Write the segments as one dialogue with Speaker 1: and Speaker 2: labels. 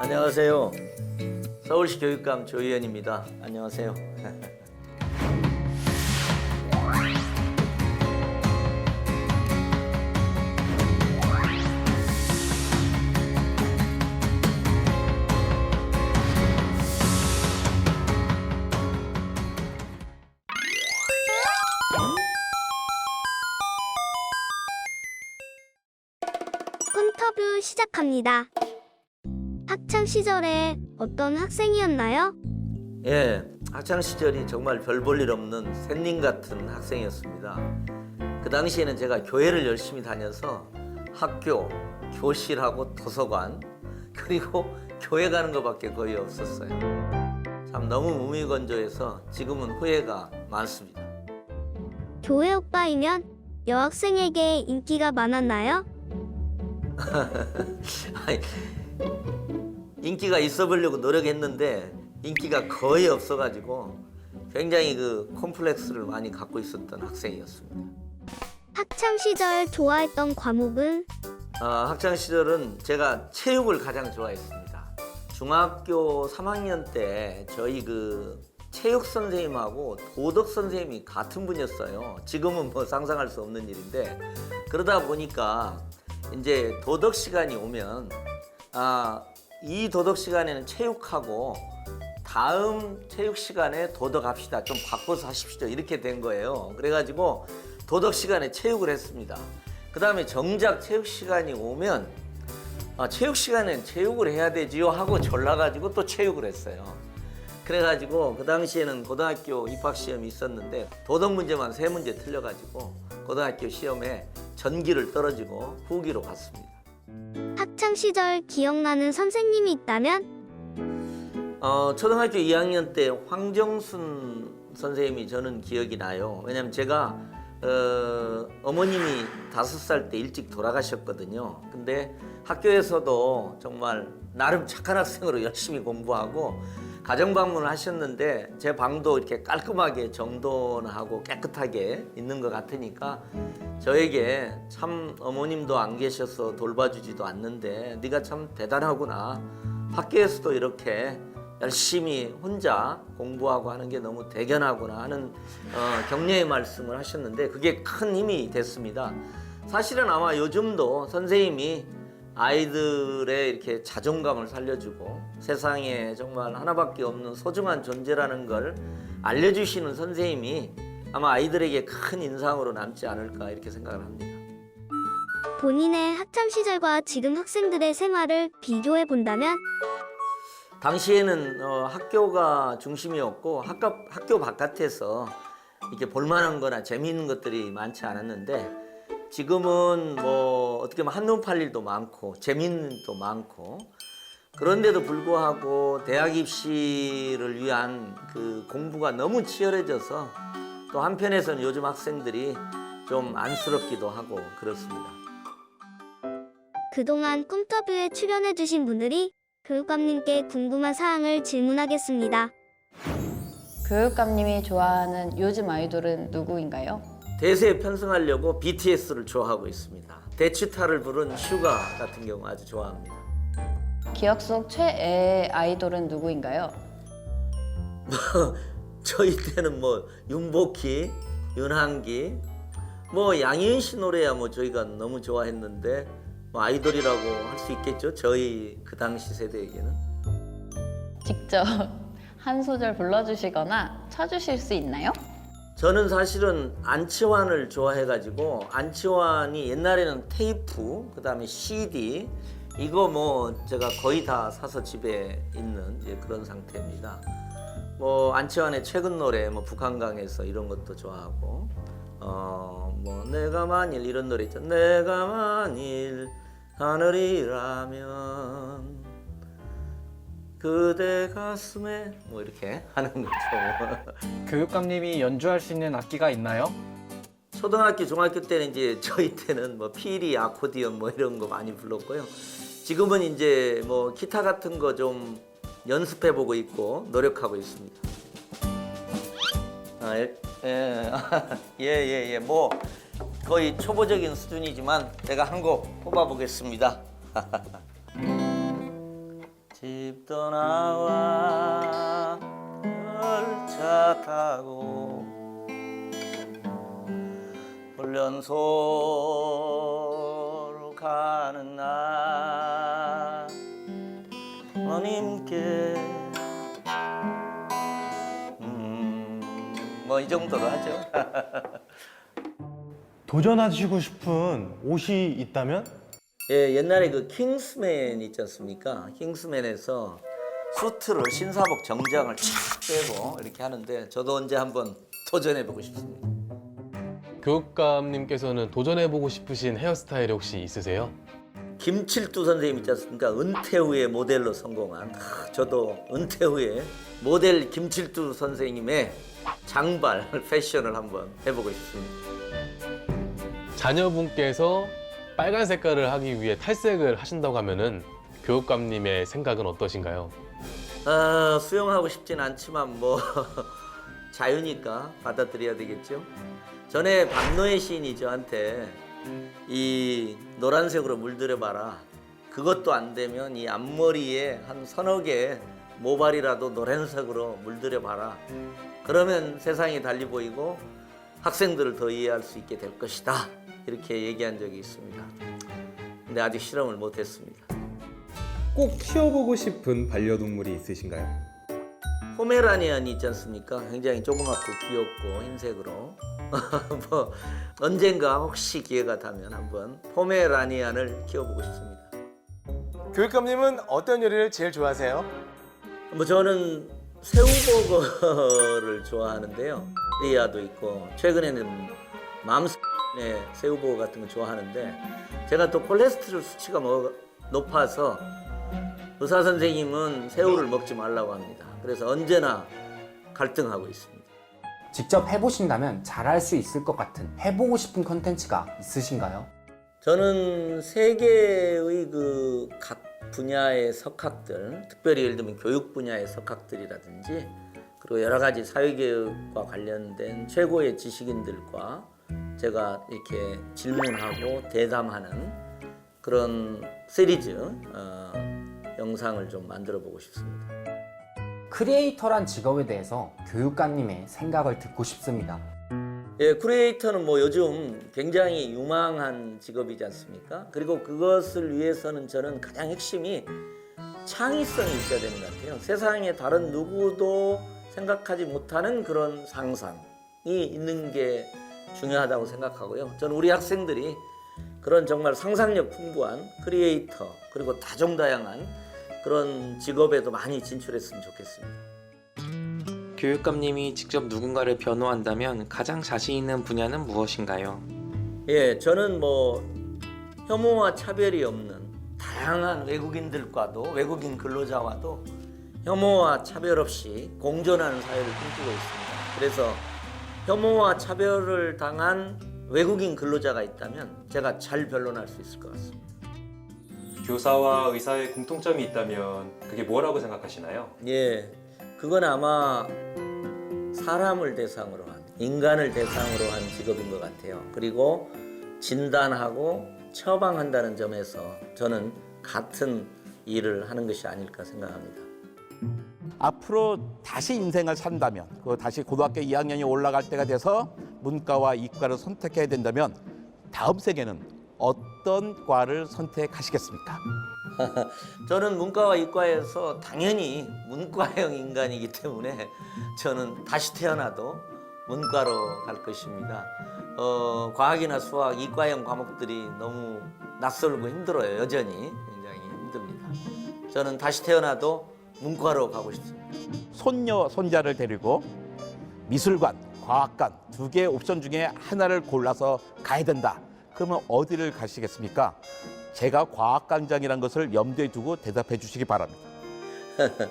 Speaker 1: 안녕하세요. 서울시 교육감 조희연입니다. 안녕하세요.
Speaker 2: 폰터뷰 시작합니다. 학창 시절에 어떤 학생이었나요?
Speaker 1: 예, 학창 시절이 정말 별 볼 일 없는 샌님 같은 학생이었습니다. 그 당시에는 제가 교회를 열심히 다녀서 학교, 교실하고 도서관 그리고 교회 가는 것밖에 거의 없었어요. 참 너무 무미건조해서 지금은 후회가 많습니다.
Speaker 2: 교회 오빠이면 여학생에게 인기가 많았나요?
Speaker 1: 아니, 인기가 있어 보려고 노력했는데 인기가 거의 없어가지고 굉장히 그 콤플렉스를 많이 갖고 있었던 학생이었습니다.
Speaker 2: 학창 시절 좋아했던 과목은
Speaker 1: 아, 학창 시절은 제가 체육을 가장 좋아했습니다. 중학교 3학년 때 저희 그 체육 선생님하고 도덕 선생님이 같은 분이었어요. 지금은 뭐 상상할 수 없는 일인데 그러다 보니까 이제 도덕 시간이 오면 아, 이 도덕 시간에는 체육하고 다음 체육 시간에 도덕 합시다. 좀 바꿔서 하십시오. 이렇게 된 거예요. 그래가지고 도덕 시간에 체육을 했습니다. 그 다음에 정작 체육 시간이 오면 아, 체육 시간엔 체육을 해야 되지요 하고 졸라가지고 또 체육을 했어요. 그래가지고 그 당시에는 고등학교 입학 시험이 있었는데 도덕 문제만 세 문제 틀려가지고 고등학교 시험에 전기를 떨어지고 후기로 갔습니다.
Speaker 2: 학창 시절 기억나는 선생님이 있다면
Speaker 1: 어, 초등학교 2학년 때 황정순 선생님이 저는 기억이 나요. 왜냐면 제가 어, 어머님이 다섯 살 때 일찍 돌아가셨거든요. 근데 학교에서도 정말 나름 착한 학생으로 열심히 공부하고 가정 방문을 하셨는데 제 방도 이렇게 깔끔하게 정돈하고 깨끗하게 있는 것 같으니까 저에게 참 어머님도 안 계셔서 돌봐주지도 않는데 네가 참 대단하구나. 학교에서도 이렇게 열심히 혼자 공부하고 하는 게 너무 대견하구나 하는 어, 격려의 말씀을 하셨는데 그게 큰 힘이 됐습니다. 사실은 아마 요즘도 선생님이 아이들의 이렇게 자존감을 살려주고 세상에 정말 하나밖에 없는 소중한 존재라는 걸 알려주시는 선생님이 아마 아이들에게 큰 인상으로 남지 않을까 이렇게 생각을 합니다.
Speaker 2: 본인의 학창 시절과 지금 학생들의 생활을 비교해 본다면
Speaker 1: 당시에는 어, 학교가 중심이었고 학교, 학교 바깥에서 이렇게 볼만한 거나 재미있는 것들이 많지 않았는데 지금은 뭐 어떻게 보면 한눈 팔 일도 많고 재미있는 일도 많고 그런데도 불구하고 대학 입시를 위한 그 공부가 너무 치열해져서 또 한편에서는 요즘 학생들이 좀 안쓰럽기도 하고 그렇습니다.
Speaker 2: 그동안 꿈터뷰에 출연해주신 분들이 교육감님께 궁금한 사항을 질문하겠습니다.
Speaker 3: 교육감님이 좋아하는 요즘 아이돌은 누구인가요?
Speaker 1: 대세에 편승하려고 BTS를 좋아하고 있습니다. 대치타를 부른 슈가 같은 경우 아주 좋아합니다.
Speaker 3: 기억 속 최애 아이돌은 누구인가요?
Speaker 1: 저희 때는 뭐 윤복희, 윤한기, 뭐 양희은 씨 노래야 뭐 저희가 너무 좋아했는데 뭐 아이돌이라고 할 수 있겠죠. 저희 그 당시 세대에게는.
Speaker 3: 직접 한 소절 불러주시거나 쳐주실 수 있나요?
Speaker 1: 저는 사실은 안치환을 좋아해가지고 안치환이 옛날에는 테이프, 그다음에 CD 이거 뭐 제가 거의 다 사서 집에 있는 이제 그런 상태입니다. 뭐 안치환의 최근 노래, 뭐 북한강에서 이런 것도 좋아하고 어뭐 내가 만일 이런 노래 있죠. 내가 만일 하늘이라면 그대 가슴에 뭐 이렇게 하는 거죠.
Speaker 4: 교육감님이 연주할 수 있는 악기가 있나요?
Speaker 1: 초등학교, 중학교 때는 이제 저희 때는 뭐 피리, 아코디언 뭐 이런 거 많이 불렀고요. 지금은 이제 뭐 기타 같은 거 좀 연습해 보고 있고 노력하고 있습니다. 아, 예, 예, 예, 예, 예, 뭐 거의 초보적인 수준이지만 제가 한 곡 뽑아 보겠습니다. 집 떠나와 열차 타고 훈련소로 가는 날 어님께 음, 뭐 이 정도로 하죠.
Speaker 5: 도전하시고 싶은 옷이 있다면?
Speaker 1: 예, 옛날에 그 킹스맨 있지 않습니까? 킹스맨에서 수트를 신사복 정장을 쫙 빼고 이렇게 하는데 저도 언제 한번 도전해 보고 싶습니다.
Speaker 6: 교육감님께서는 도전해보고 싶으신 헤어스타일이 혹시 있으세요?
Speaker 1: 김칠두 선생님 있지 않습니까? 은퇴 후에 모델로 성공한 하, 저도 은퇴 후에 모델 김칠두 선생님의 장발 패션을 한번 해보고 싶습니다.
Speaker 6: 자녀분께서 빨간 색깔을 하기 위해 탈색을 하신다고 하면은 교육감님의 생각은 어떠신가요?
Speaker 1: 아, 수영하고 싶진 않지만 뭐 자유니까 받아들여야 되겠죠. 전에 박노해 시인이 저한테 이 노란색으로 물들여 봐라. 그것도 안 되면 이 앞머리에 한 서너 개 모발이라도 노란색으로 물들여 봐라. 그러면 세상이 달리 보이고 학생들을 더 이해할 수 있게 될 것이다. 이렇게 얘기한 적이 있습니다. 근데 아직 실험을 못 했습니다.
Speaker 7: 꼭 키워보고 싶은 반려동물이 있으신가요?
Speaker 1: 포메라니안이 있지 않습니까? 굉장히 조그맣고 귀엽고 흰색으로 뭐 언젠가 혹시 기회가 되면 한번 포메라니안을 키워보고 싶습니다.
Speaker 5: 교육감님은 어떤 요리를 제일 좋아하세요?
Speaker 1: 뭐 저는 새우버거를 좋아하는데요. 리아도 있고 최근에는 맘스 의 새우버거 같은 거 좋아하는데 제가 또 콜레스테롤 수치가 뭐 높아서 의사 선생님은 새우를 먹지 말라고 합니다. 그래서 언제나 갈등하고 있습니다.
Speaker 8: 직접 해보신다면 잘할 수 있을 것 같은 해보고 싶은 컨텐츠가 있으신가요?
Speaker 1: 저는 세계의 그 각 분야의 석학들, 특별히 예를 들면 교육 분야의 석학들이라든지 그리고 여러 가지 사회교육과 관련된 최고의 지식인들과 제가 이렇게 질문하고 대담하는 그런 시리즈 어, 영상을 좀 만들어 보고 싶습니다.
Speaker 8: 크리에이터란 직업에 대해서 교육감님의 생각을 듣고 싶습니다.
Speaker 1: 예, 크리에이터는 뭐 요즘 굉장히 유망한 직업이지 않습니까? 그리고 그것을 위해서는 저는 가장 핵심이 창의성이 있어야 되는 것 같아요. 세상에 다른 누구도 생각하지 못하는 그런 상상이 있는 게 중요하다고 생각하고요. 저는 우리 학생들이 그런 정말 상상력 풍부한 크리에이터 그리고 다종다양한 그런 직업에도 많이 진출했으면 좋겠습니다.
Speaker 9: 교육감님이 직접 누군가를 변호한다면 가장 자신 있는 분야는 무엇인가요?
Speaker 1: 예, 저는 뭐 혐오와 차별이 없는 다양한 외국인들과도 외국인 근로자와도 혐오와 차별 없이 공존하는 사회를 꿈꾸고 있습니다. 그래서 혐오와 차별을 당한 외국인 근로자가 있다면 제가 잘 변론할 수 있을 것 같습니다.
Speaker 10: 교사와 의사의 공통점이 있다면 그게 뭐라고 생각하시나요?
Speaker 1: 예, 그건 아마 사람을 대상으로 한 인간을 대상으로 한 직업인 것 같아요. 그리고 진단하고 처방한다는 점에서 저는 같은 일을 하는 것이 아닐까 생각합니다.
Speaker 11: 앞으로 다시 인생을 산다면, 그 다시 고등학교 2학년이 올라갈 때가 돼서 문과와 이과를 선택해야 된다면 다음 생에는 어떤 과를 선택하시겠습니까?
Speaker 1: 저는 문과와 이과에서 당연히 문과형 인간이기 때문에 저는 다시 태어나도 문과로 갈 것입니다. 어, 과학이나 수학, 이과형 과목들이 너무 낯설고 힘들어요. 여전히 굉장히 힘듭니다. 저는 다시 태어나도 문과로 가고 싶습니다.
Speaker 11: 손녀, 손자를 데리고 미술관, 과학관 두 개의 옵션 중에 하나를 골라서 가야 된다. 그러면 어디를 가시겠습니까? 제가 과학관장이라는 것을 염두에 두고 대답해 주시기 바랍니다.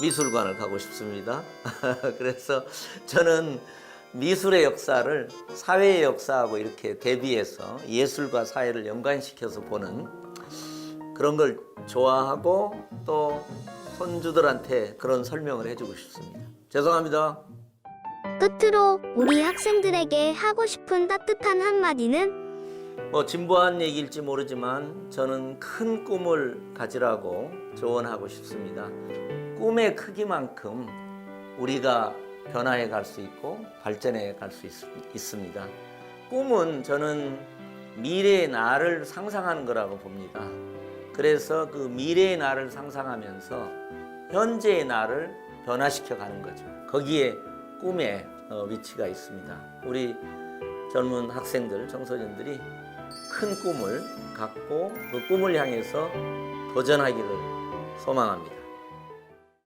Speaker 1: 미술관을 가고 싶습니다. 그래서 저는 미술의 역사를 사회의 역사하고 이렇게 대비해서 예술과 사회를 연관시켜서 보는 그런 걸 좋아하고 또 손주들한테 그런 설명을 해주고 싶습니다. 죄송합니다.
Speaker 2: 끝으로 우리 학생들에게 하고 싶은 따뜻한 한마디는
Speaker 1: 뭐 진부한 얘기일지 모르지만 저는 큰 꿈을 가지라고 조언하고 싶습니다. 꿈의 크기만큼 우리가 변화해 갈 수 있고 발전해 갈 수 있습니다. 꿈은 저는 미래의 나를 상상하는 거라고 봅니다. 그래서 그 미래의 나를 상상하면서 현재의 나를 변화시켜 가는 거죠. 거기에 꿈의 어, 위치가 있습니다. 우리 젊은 학생들, 청소년들이 큰 꿈을 갖고 그 꿈을 향해서 도전하기를 소망합니다.